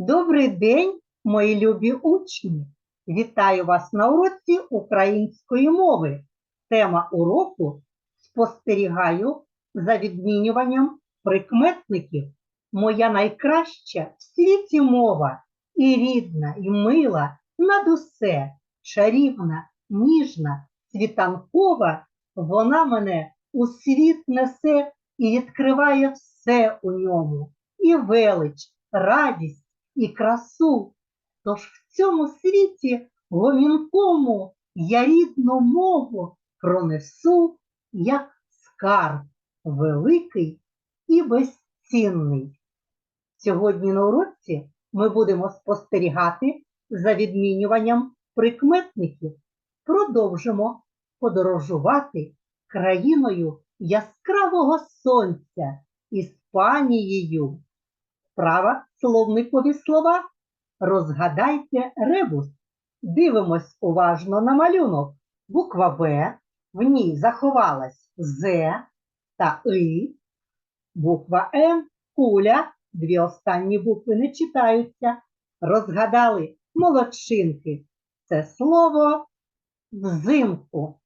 Добрий день, мої любі учні! Вітаю вас на уроці української мови. Тема уроку спостерігаю за відмінюванням прикметників. Моя найкраща в світі мова і рідна, і мила над усе, чарівна, ніжна, світанкова, вона мене у світ несе і відкриває все у ньому, і велич, радість, і красу. Тож в цьому світі гомінкому я рідну мову пронесу, як скарб великий і безцінний. Сьогодні на уроці ми будемо спостерігати за відмінюванням прикметників. Продовжимо подорожувати країною яскравого сонця Іспанією. Права словникові слова. Розгадайте ребус. Дивимось уважно на малюнок. Буква В, в ній заховалась З та И. Буква М, куля, дві останні букви не читаються. Розгадали молодчинки. Це слово взимку.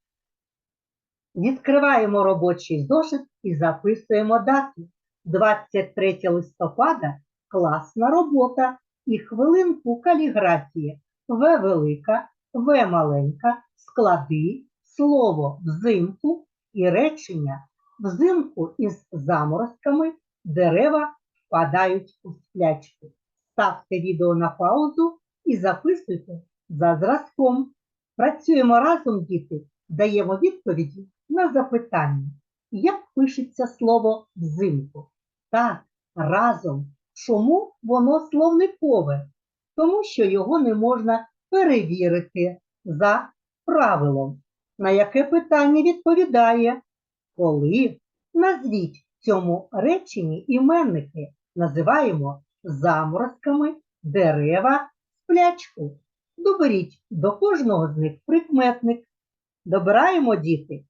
Відкриваємо робочий зошит і записуємо дату. 23 листопада класна робота і хвилинку каліграфії. В велика, В маленька, склади, слово взимку і речення взимку із заморозками дерева впадають у сплячку. Ставте відео на паузу і записуйте за зразком. Працюємо разом, діти, даємо відповіді на запитання. Як пишеться слово взимку? Так, разом. Чому воно словникове? Тому що його не можна перевірити за правилом. На яке питання відповідає? Коли назвіть цьому реченні іменники називаємо заморозками дерева, сплячку. Доберіть до кожного з них прикметник. Добираємо діти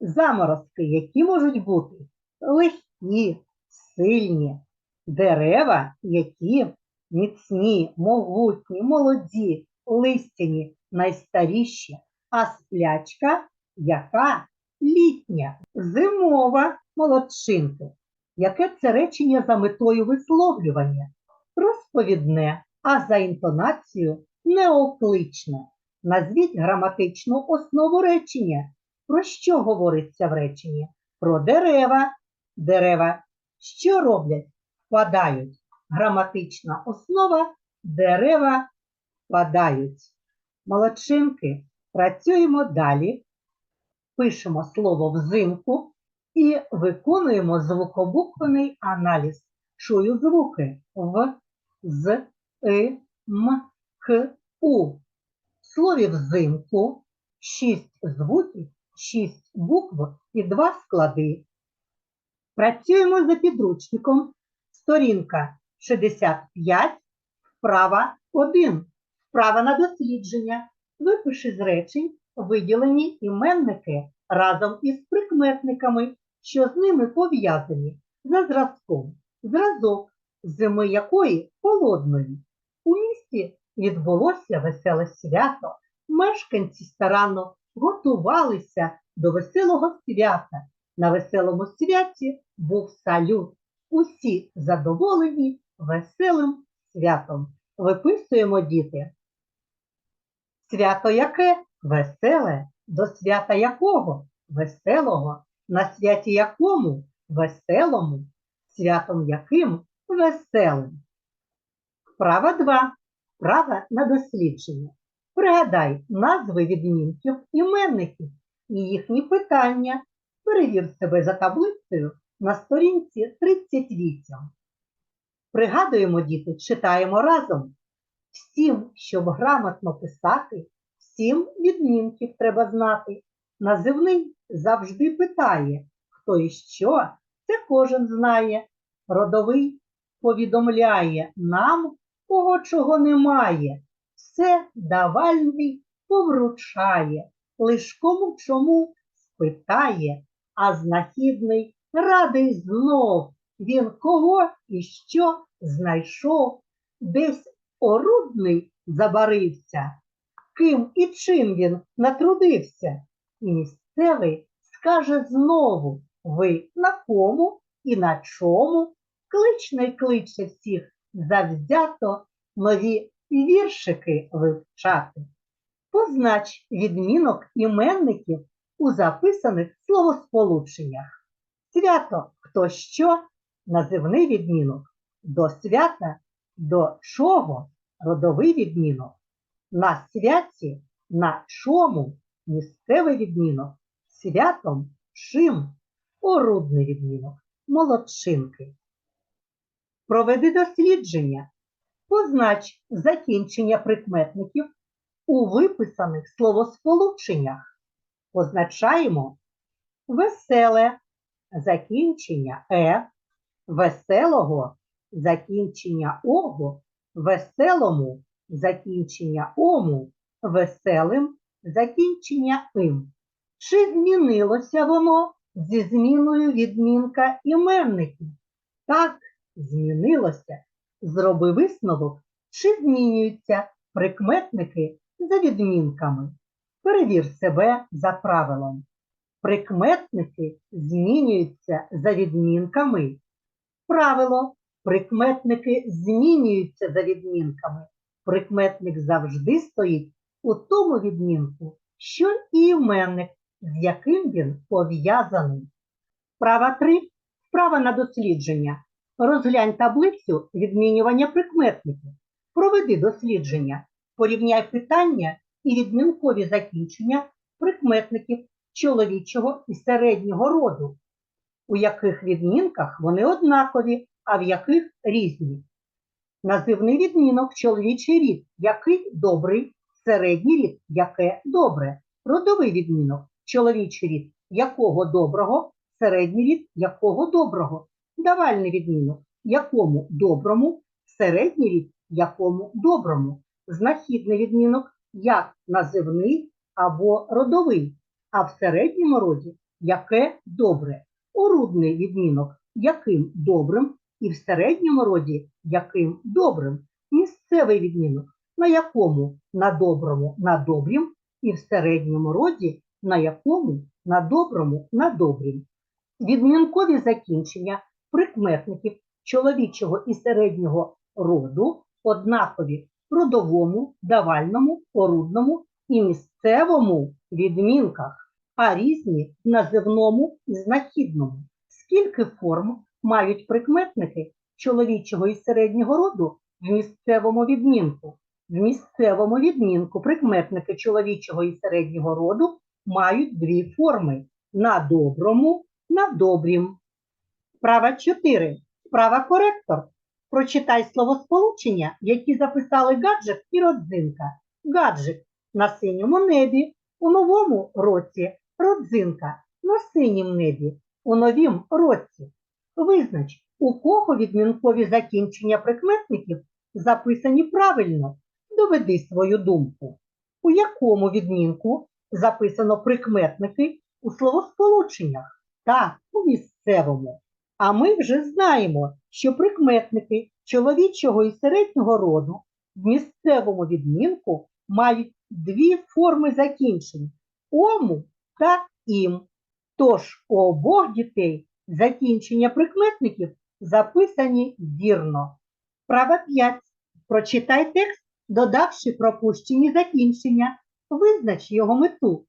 заморозки, які можуть бути легкі, сильні, дерева, які міцні, могутні, молоді, листяні, найстаріші, а сплячка, яка літня, зимова молодчинка. Яке це речення за метою висловлювання? Розповідне, а за інтонацією неокличне. Назвіть граматичну основу речення. Про що говориться в реченні? Про дерева. Дерева що роблять? Впадають. Граматична основа дерева впадають. Молодчинки, працюємо далі. Пишемо слово взимку і виконуємо звукобуквений аналіз. Чую звуки В, З, И, М, К, У. В слові взимку шість звуків, шість букв і два склади. Працюємо за підручником. Сторінка 65, вправа 1. Вправа на дослідження. Випиши з речень виділені іменники разом із прикметниками, що з ними пов'язані за зразком. Зразок, зими якої холодної. У місті відбулося веселе свято. Мешканці старанно готувалися до веселого свята. На веселому святі був салют. Усі задоволені веселим святом. Виписуємо діти. Свято яке? Веселе. До свята якого? Веселого. На святі якому? Веселому. Святом яким? Веселим. Вправа 2. Вправа на дослідження. Пригадай назви відмінків іменників і їхні питання. Перевір себе за таблицею на сторінці 38. Пригадуємо, діти, читаємо разом. Всім, щоб грамотно писати, всім відмінків треба знати. Називний завжди питає, хто і що, це кожен знає. Родовий повідомляє нам, кого чого немає. Все давальний повручає, лиш кому чому спитає, а знахідний радий знов він кого і що знайшов, десь орудний забарився, ким і чим він натрудився. І місцевий скаже знову, ви на кому і на чому, клич не кличе всіх завзято нові віршики вивчати. Познач відмінок іменників у записаних словосполученнях. Свято хто що, називний відмінок, до свята, до чого родовий відмінок, на святі, на чому місцевий відмінок, святом чим орудний відмінок, молодчинки. Проведи дослідження, познач закінчення прикметників у виписаних словосполученнях. Позначаємо веселе закінчення е, веселого закінчення ого, веселому закінчення ому, веселим закінчення им. Чи змінилося воно зі зміною відмінка іменників? Так, змінилося. Зроби висновок, чи змінюються прикметники за відмінками. Перевір себе за правилом. Прикметники змінюються за відмінками. Правило. Прикметники змінюються за відмінками. Прикметник завжди стоїть у тому відмінку, що і іменник, з яким він пов'язаний. Права 3. Справа на дослідження. Розглянь таблицю відмінювання прикметників. Проведи дослідження. Порівняй питання і відмінкові закінчення прикметників чоловічого і середнього роду, у яких відмінках вони однакові, а в яких різні. Називний відмінок чоловічий рід, який добрий, середній рід, яке добре, родовий відмінок чоловічий рід, якого доброго, середній рід, якого доброго, давальний відмінок, якому доброму, середній рід, якому доброму, знахідний відмінок, як називний або родовий, а в середньому роді яке добре, орудний відмінок, яким добрим, і в середньому роді яким добрим, місцевий відмінок, на якому на доброму на добрім, і в середньому роді на якому на доброму на добрім. Відмінкові закінчення прикметників чоловічого і середнього роду однакові родовому, давальному, орудному і місцевому відмінках, а різні в називному і знахідному. Скільки форм мають прикметники чоловічого і середнього роду в місцевому відмінку? В місцевому відмінку прикметники чоловічого і середнього роду мають дві форми на доброму, на добрім. Права 4. Права коректор. Прочитай словосполучення, які записали гаджик і родзинка. Гаджик на синьому небі, у новому році, родзинка на синім небі, у новім році. Визнач, у кого відмінкові закінчення прикметників записані правильно. Доведи свою думку. У якому відмінку записано прикметники у словосполученнях? Так, у місцевому. А ми вже знаємо, що прикметники чоловічого і середнього роду в місцевому відмінку мають дві форми закінчень ому та ім. Тож у обох дітей закінчення прикметників записані вірно. Права 5. Прочитай текст, додавши пропущені закінчення. Визнач його мету.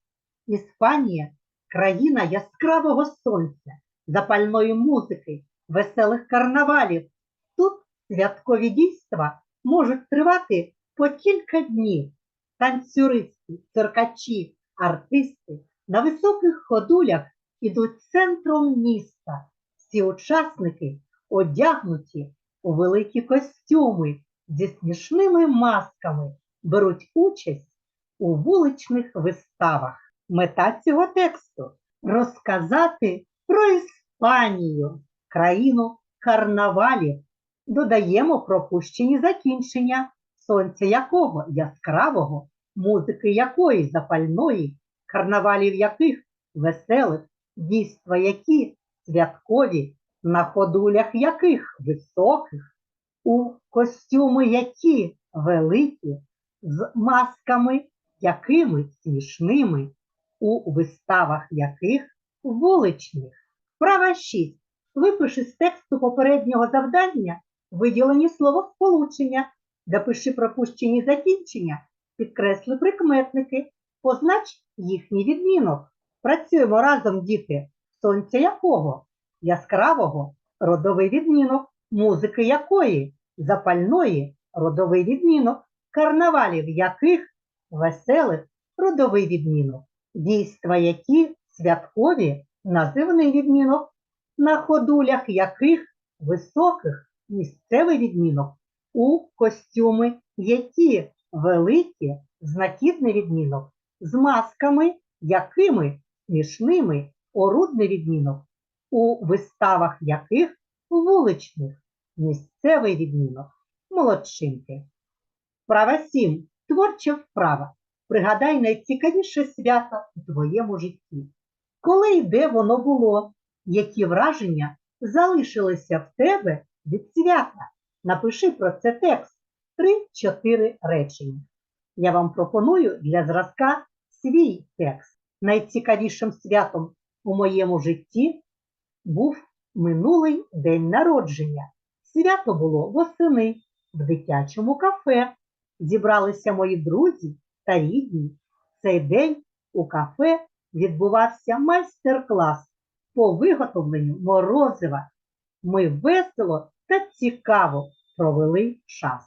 Іспанія країна яскравого сонця, запальної музики, веселих карнавалів. Тут святкові дійства можуть тривати по кілька днів. Танцюристи, циркачі, артисти на високих ходулях ідуть центром міста. Всі учасники одягнуті у великі костюми зі смішними масками, беруть участь у вуличних виставах. Мета цього тексту розказати про Іспанію, країну карнавалів. Додаємо пропущені закінчення, сонця якого яскравого, музики якої запальної, карнавалів яких веселих, дійства які святкові, на ходулях яких високих. у костюми які великі, з масками якими смішними, у виставах яких вуличних. Права 6. Випиши з тексту попереднього завдання виділені словосполучення, допиши пропущені закінчення, підкресли прикметники, познач їхній відмінок. Працюємо разом, діти. Сонця якого? Яскравого, родовий відмінок, музики якої? Запальної, родовий відмінок, карнавалів яких? Веселих, родовий відмінок, дійства які? Святкові, називний відмінок, на ходулях яких високих місцевий відмінок, у костюми які великі, знакідний відмінок, з масками якими смішними, орудний відмінок, у виставах яких вуличних, місцевий відмінок, молодчинки. Вправа 7. Творча вправа. Пригадай найцікавіше свято у твоєму житті. Коли і де воно було? Які враження залишилися в тебе від свята? Напиши про це текст 3-4 речення. Я вам пропоную для зразка свій текст. Найцікавішим святом у моєму житті був минулий день народження. Свято було восени в дитячому кафе. Зібралися мої друзі та рідні. Цей день у кафе відбувався майстер-клас по виготовленню морозива. Ми весело та цікаво провели час.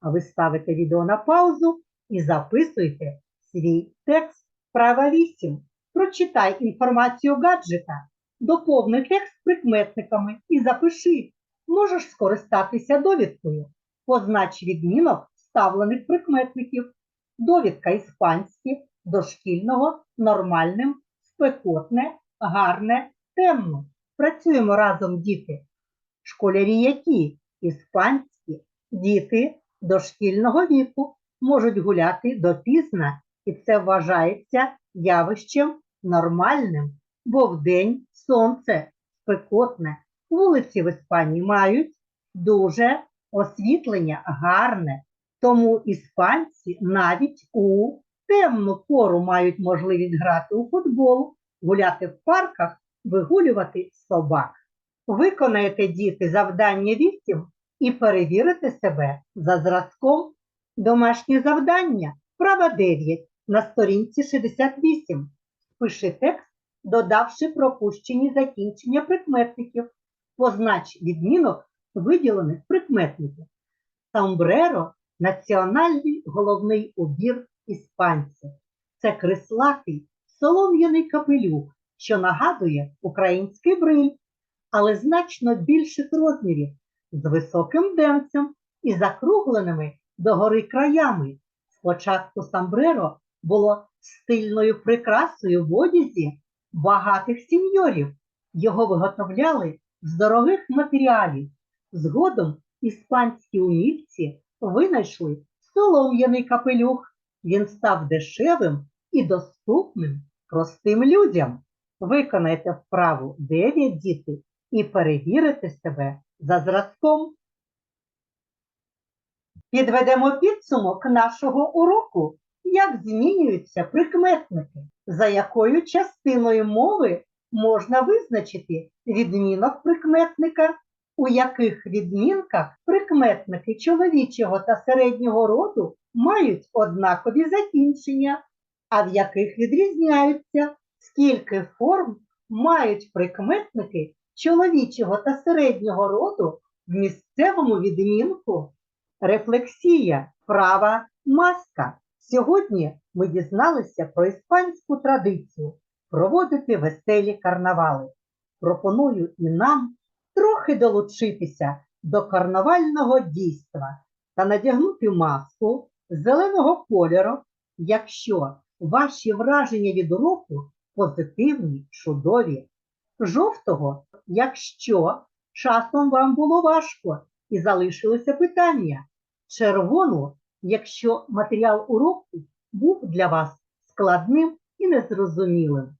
А ви ставите відео на паузу і записуйте свій текст. Права 8. Прочитай інформацію гаджета, доповни текст прикметниками і запиши. Можеш скористатися довідкою. Познач відмінок вставлених прикметників. Довідка іспанське, дошкільного, нормальним, спекотне, гарне, темно. Працюємо разом, діти. Школярі які іспанські діти дошкільного віку можуть гуляти допізна, і це вважається явищем нормальним, бо вдень сонце спекотне. Вулиці в Іспанії мають дуже освітлення гарне, тому іспанці навіть у темну пору мають можливість грати у футбол, гуляти в парках, вигулювати собак. Виконаєте діти завдання 8 і перевірите себе за зразком. Домашнє завдання права 9 на сторінці 68. Пиши текст, додавши пропущені закінчення прикметників. Познач відмінок виділених прикметників. Самбреро національний головний убір іспанців. Це крислатий солом'яний капелюх, що нагадує український бриль, але значно більших розмірів, з високим денцем і закругленими догори краями. Спочатку самбреро було стильною прикрасою в одязі багатих сіньорів. Його виготовляли з дорогих матеріалів. Згодом іспанські умільці винайшли солом'яний капелюх. Він став дешевим і доступним простим людям. Виконайте вправу 9 діти і перевірите себе за зразком. Підведемо підсумок нашого уроку, як змінюються прикметники, за якою частиною мови можна визначити відмінок прикметника, у яких відмінках прикметники чоловічого та середнього роду мають однакові закінчення, а в яких відрізняються, скільки форм мають прикметники чоловічого та середнього роду в місцевому відмінку. Рефлексія, права, маска. Сьогодні ми дізналися про іспанську традицію проводити веселі карнавали. Пропоную і нам трохи долучитися до карнавального дійства та надягнути маску зеленого кольору, якщо ваші враження від уроку позитивні, чудові, жовтого, якщо часом вам було важко і залишилося питання, червону, якщо матеріал уроку був для вас складним і незрозумілим.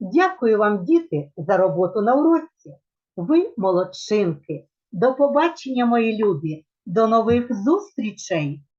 Дякую вам, діти, за роботу на уроці. Ви молодчинки. До побачення, мої любі, До нових зустрічей!